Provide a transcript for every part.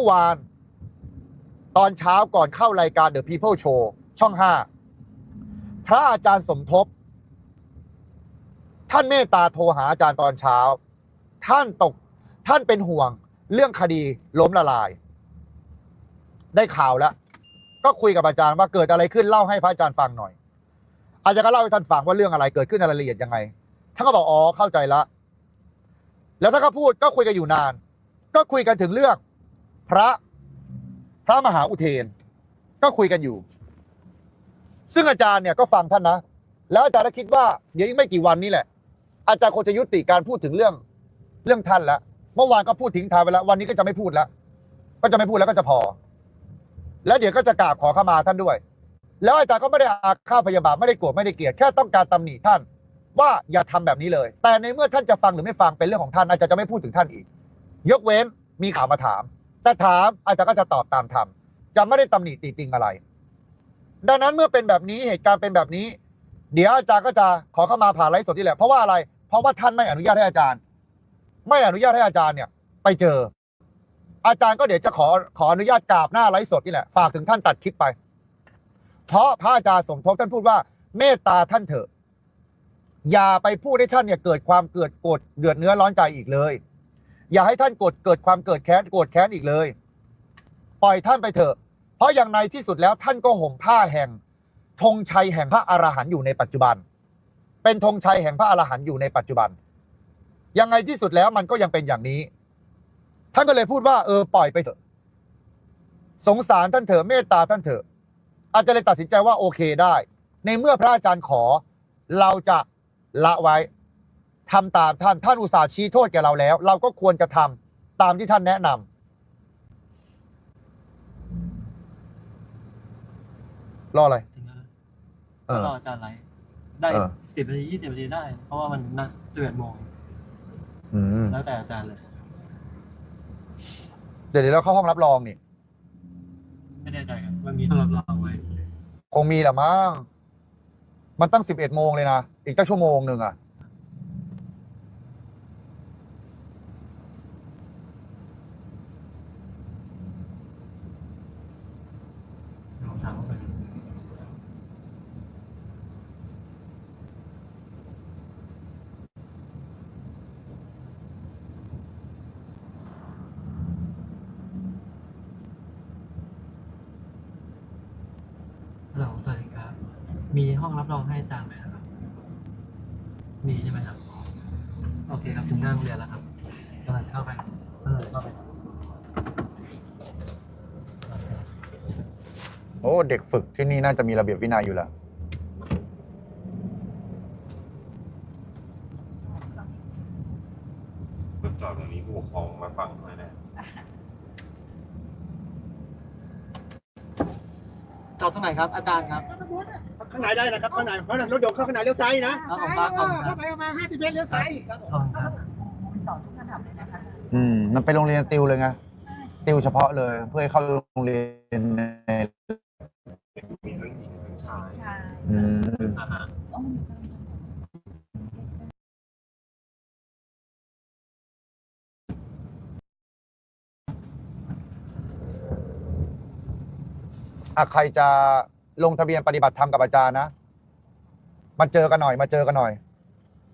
มื่อวาน ตอนเช้าก่อนเข้ารายการ The People Show ช่องห้าพระอาจารย์สมทบ ท่านเมตตาโทรหาอาจารย์ตอนเช้า ท่านตกท่านเป็นห่วงเรื่องคดีล้มละลาย ได้ข่าวแล้ว ก็คุยกับอาจารย์ว่าเกิดอะไรขึ้นเล่าให้พระอาจารย์ฟังหน่อย อาจารย์ก็เล่าให้ท่านฟังว่าเรื่องอะไรเกิดขึ้นในรายละเอียดยังไงท่านก็บอกอ๋อเข้าใจละแล้วท่านก็พูดก็คุยกันอยู่นาน ก็คุยกันถึงเรื่อง พระพระมหาอุเทน ก็คุยกันอยู่ ซึ่งอาจารย์เนี่ยก็ฟังท่านนะ แล้วอาจารย์ก็คิดว่าเดี๋ยวอีกไม่กี่วันนี้แหละ อาจารย์คงจะยุติการพูดถึงเรื่องเรื่องท่านแล้วเมื่อวานก็พูดทิ้งทายไปแล้ววันนี้ก็จะไม่พูดแล้วก็จะไม่พูดแล้วก็จะพอ แล้วเดี๋ยวก็จะกราบขอเข้ามาท่านด้วย แล้วอาจารย์ก็ไม่ได้อาฆาตพยาบาทไม่ได้โกรธไม่ได้เกลียดแค่ต้องการตำหนิท่าน ว่าอย่าทำแบบนี้เลย แต่ในเมื่อท่านจะฟังหรือไม่ฟังเป็นเรื่องของท่านอาจารย์จะไม่พูดถึงท่านอีก ยกเว้นมีข่าวมาถาม แต่ถามอาจารย์ก็จะตอบตามธรรมจะไม่ได้ตำหนิติติงอะไร ดังนั้นเมื่อเป็นแบบนี้เหตุการณ์เป็นแบบนี้ เดี๋ยวอาจารย์ก็จะขอเข้ามาผ่านไลฟ์สดนี่แหละเพราะว่าอะไร เพราะว่าท่านไม่อนุญาตให้อาจารย์ ไม่อนุญาตให้อาจารย์เนี่ย ไปเจอ อาจารย์ก็เดี๋ยวจะขอขออนุญาตกราบหน้าไลฟ์สดนี่แหละฝากถึงท่านตัดคลิปไป เพราะพระอาจารย์สมทบท่านพูดว่า เมตตาท่านเถอะอย่าไปพูดให้ท่านเนี่ยเกิดความเกิดโกรธเดือดเนื้อร้อนใจอีกเลย อย่าให้ท่านโกรธเกิดความเกิดแค้นโกรธแค้นอีกเลย ปล่อยท่านไปเถอะ เพราะอย่างในที่สุดแล้วท่านก็ห่มผ้าแห่งธงชัยแห่งพระอรหันต์อยู่ในปัจจุบัน เป็นธงชัยแห่งพระอรหันต์อยู่ในปัจจุบัน ยังไงที่สุดแล้วมันก็ยังเป็นอย่างนี้ ท่านก็เลยพูดว่าเออปล่อยไปเถอะ สงสารท่านเถอะเมตตาท่านเถอะอาจจะเลยตัดสินใจว่าโอเคได้ ในเมื่อพระอาจารย์ขอ เราจะละไว้ ทำตามท่านท่านอุตส่าห์ชี้โทษแก่เราแล้ว เราก็ควรจะทำตามที่ท่านแนะนำรออะไรถึงแล้วนะเอก็อรออาจารย์ไลฟ์ได้เออสิบนาทียี่สิบนาทีได้ เพราะว่ามันนัดเตือนโมงอืมแล้วแต่อาจารย์เลยเดี๋ยวเดี๋ยวเราเข้าห้องรับรองนี่ ไม่แน่ใจครับมันมีต้องรับรองไว้ คงมีแหละมั้ง มันตั้งสิบเอ็ดโมงเลยนะ อีกตั้งชั่วโมงหนึ่งอะ ลองถามเขาสวัสดีครับ มีห้องรับรองให้อาจารย์ไหมครับ มีใช่ไหมครับ โอเคครับ ถึงหน้าโรงเรียนแล้วครับกำลังเข้าไปกำลังเข้าไป โอ้เด็กฝึกที่นี่น่าจะมีระเบียบวินัยอยู่แล้วรถจอดตรงนี้ผู้ปกครองมาฟังด้วยนะจอดตรงไหนครับ อาจารย์ครับ ข้างในได้นะครับข้างในเพราะรถยนต์เข้าข้างในเลี้ยวซ้ายนะครับผมครับผมครัเข้าบไปประมาณ50เมตรเลี้ยวซ้ายครับผมขอบคุณครับสอนทุกระดับเลยนะคะ อืมมันเป็นโรงเรียนติวเลยไงติวเฉพาะเลย เพื่อให้เข้าโรงเรียนใน มีทั้งหญิงทั้งชาย ใช่อืมสหะต้องมีอะใครจะลงทะเบียนปฏิบัติธรรมกับอาจารย์นะ มาเจอกันหน่อย มาเจอกันหน่อย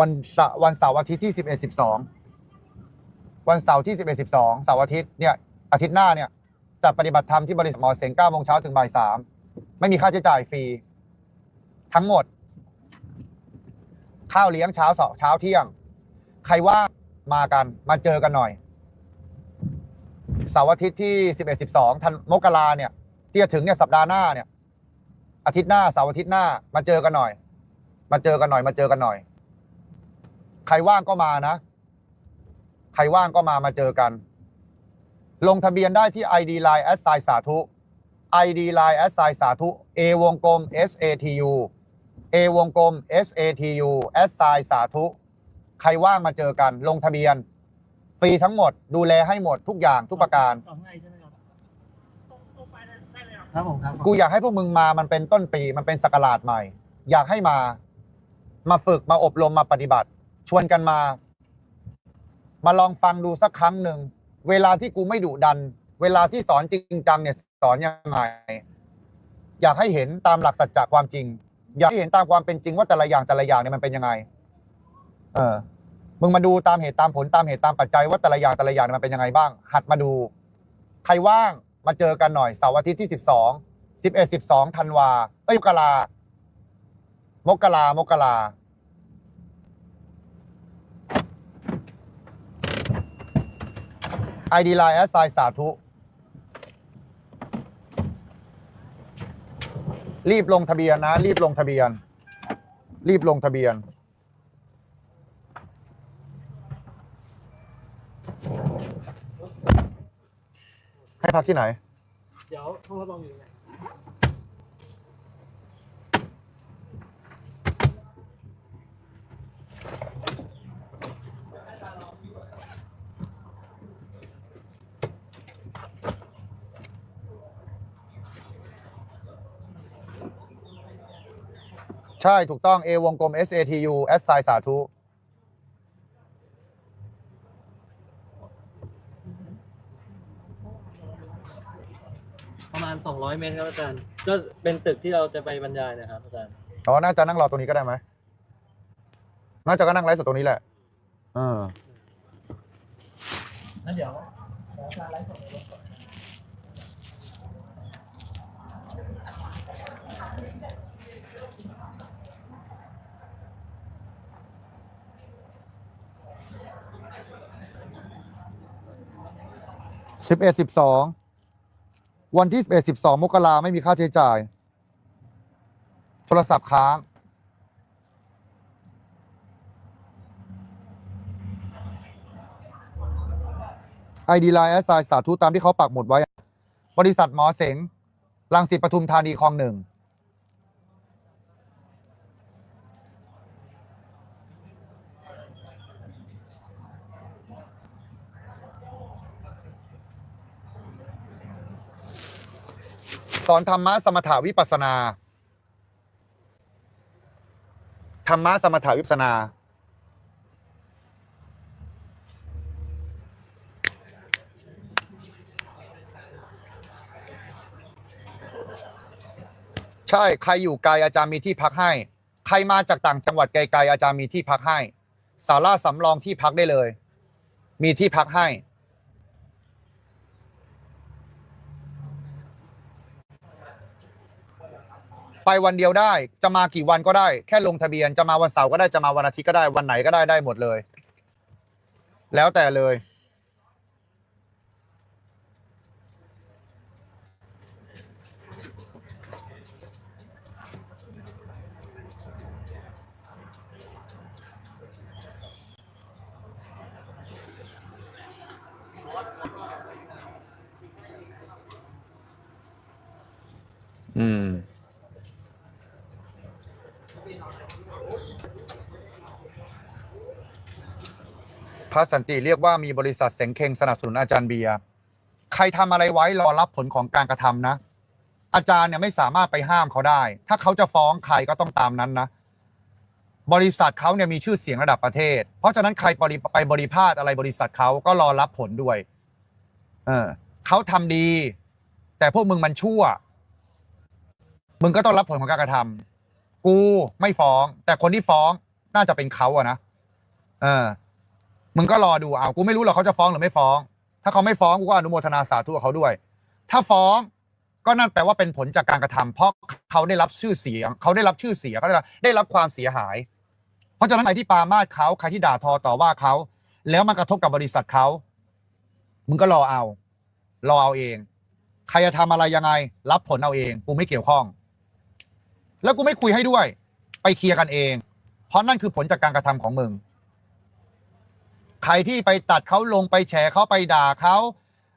วันเสาร์วันเสาร์อาทิตย์ที่สิบเอ็ดสิบสองวันเสาร์ที่สิบเอ็ดสิบสองเสาร์อาทิตย์เนี่ยอาทิตย์หน้าเนี่ยจัดปฏิบัติธรรมที่บริษัทหมอเสงเก้าโมงเช้าถึงบ่ายสามไม่มีค่าใช้จ่ายฟรี ทั้งหมด ข้าวเลี้ยงเช้าสองเช้าเที่ยง ใครว่างมากันมาเจอกันหน่อยเสาร์อาทิตย์ที่สิบเอ็ดสิบสองธันมกราเนี่ยที่จะถึงเนี่ยสัปดาห์หน้าเนี่ย อาทิตย์หน้าเสาร์อาทิตย์หน้า มาเจอกันหน่อย มาเจอกันหน่อย มาเจอกันหน่อย ใครว่างก็มานะ ใครว่างก็มามาเจอกัน ลงทะเบียนได้ที่ ID Line แอดไซสาธุ ID Line แอดไซสาธุ A วงกลม S A T U A วงกลม S A T U แอดไซสาธุ ใครว่างมาเจอกันลงทะเบียน ฟรีทั้งหมด ดูแลให้หมดทุกอย่างทุกประการสองในใช่ไหมครับครับผมครับกูอยากให้พวกมึงมามันเป็นต้นปีมันเป็นสกราชใหม่ อยากให้มา มาฝึกมาอบรมมาปฏิบัติ ชวนกันมา มาลองฟังดูสักครั้งหนึ่ง เวลาที่กูไม่ดุดัน เวลาที่สอนจริงจังเนี่ยสอนยังไง อยากให้เห็นตามหลักสัจจะความจริง อยากให้เห็นตามความเป็นจริงว่าแต่ละอย่างแต่ละอย่างเนี่ยมันเป็นยังไง เออ มึงมาดูตามเหตุตามผลตามเหตุตามปัจจัยว่าแต่ละอย่างแต่ละอย่างเนี่ยมันเป็นยังไงบ้าง หัดมาดู ใครว่างมาเจอกันหน่อยเสาร์อาทิตย์ที่สิบสองสิบเอ็ดสิบสองธันวาเอ้ยมกรามกรามกราไอดีไลน์แอสไซสาธุ รีบลงทะเบียนนะ รีบลงทะเบียน รีบลงทะเบียน ให้พักที่ไหน เดี๋ยวห้องรับรองอยู่ไหน ใช่ถูกต้อง A วงกลม S A T U S ไซสาธุประมาณ 200 เมตรครับอาจารย์ ก็เป็นตึกที่เราจะไปบรรยายนะครับอาจารย์ อ๋อน่าจะนั่งรอตรงนี้ก็ได้ไหมน่าจะก็นั่งไลฟ์สดตรงนี้แหละเออแล้วเดี๋ยวสิ บเอ็ดสิบสองวันที่สิบเอ็ดสิบสองมกราไม่มีค่าใช้จ่าย โทรศัพท์ค้าง ไอดีไลน์แอสไซสาธุตามที่เขาปักหมุดไว้ บริษัทหมอเสงลังสิตปทุมธานีคลองหนึ่ง สอนธรรมะสมถาวิปัสนา ธรรมะสมถาวิปัสสนา ใช่ ใครอยู่ไกลอาจารย์มีที่พักให้ ใครมาจากต่างจังหวัดไกลๆอาจารย์มีที่พักให้สาราสำรองที่พักได้เลย มีที่พักให้ ไปวันเดียวได้ จะมากี่วันก็ได้ แค่ลงทะเบียนจะมาวันเสาร์ก็ได้จะมาวันอาทิตย์ก็ได้วันไหนก็ได้ได้หมดเลย แล้วแต่เลย อืม พระสันติเรียกว่ามีบริษัทเสงเคงสนับสนุนอาจารย์เบียร์ใครทำอะไรไว้รอรับผลของการกระทำนะ อาจารย์เนี่ยไม่สามารถไปห้ามเขาได้ ถ้าเขาจะฟ้องใครก็ต้องตามนั้นนะ บริษัทเขาเนี่ยมีชื่อเสียงระดับประเทศ เพราะฉะนั้นใครไปบริพาทอะไรบริษัทเขาก็รอรับผลด้วย เออเขาทำดี แต่พวกมึงมันชั่ว มึงก็ต้องรับผลของการกระทำกูไม่ฟ้อง แต่คนที่ฟ้องน่าจะเป็นเขาอะนะ เออ มึงก็รอดูเอากูไม่รู้หรอกเขาจะฟ้องหรือไม่ฟ้อง ถ้าเขาไม่ฟ้องกูก็อนุโมทนาสาธุกับเขาด้วย ถ้าฟ้องก็นั่นแปลว่าเป็นผลจากการกระทำเพราะเขาได้รับชื่อเสียง เขาได้รับชื่อเสียงเขาได้รับได้รับความเสียหาย เพราะฉะนั้นใครที่ปามาดเขาใครที่ด่าทอต่อว่าเขาแล้วมันกระทบกับบริษัทเขามึงก็รอเอา รอเอาเอง ใครจะทำอะไรยังไง รับผลเอาเองกูไม่เกี่ยวข้อง แล้วกูไม่คุยให้ด้วย ไปเคลียร์กันเอง เพราะนั่นคือผลจากการกระทำของมึง ใครที่ไปตัดเขาลงไปแฉเขาไปด่าเขา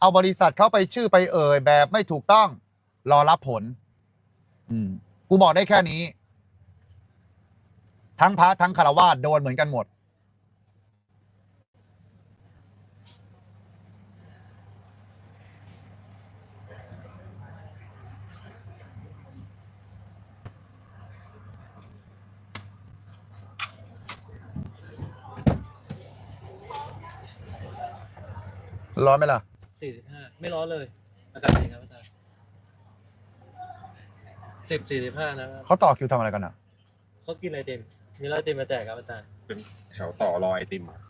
เอาบริษัทเขาไปชื่อไปเอ่ยแบบไม่ถูกต้อง รอรับผล อืม กูบอกได้แค่นี้ ทั้งพระทั้งคารวาสโดนเหมือนกันหมด ร้อนไหมล่ะ45ไม่ร้อนเลย อากาศดีครับอาจารย์สิบสี่สิบห้านะครับเขาต่อคิวทำอะไรกันอะ เขากินไอติมมีไอติมมาแจกครับอาจารย์ เป็นแถวต่อรอไอติมอะ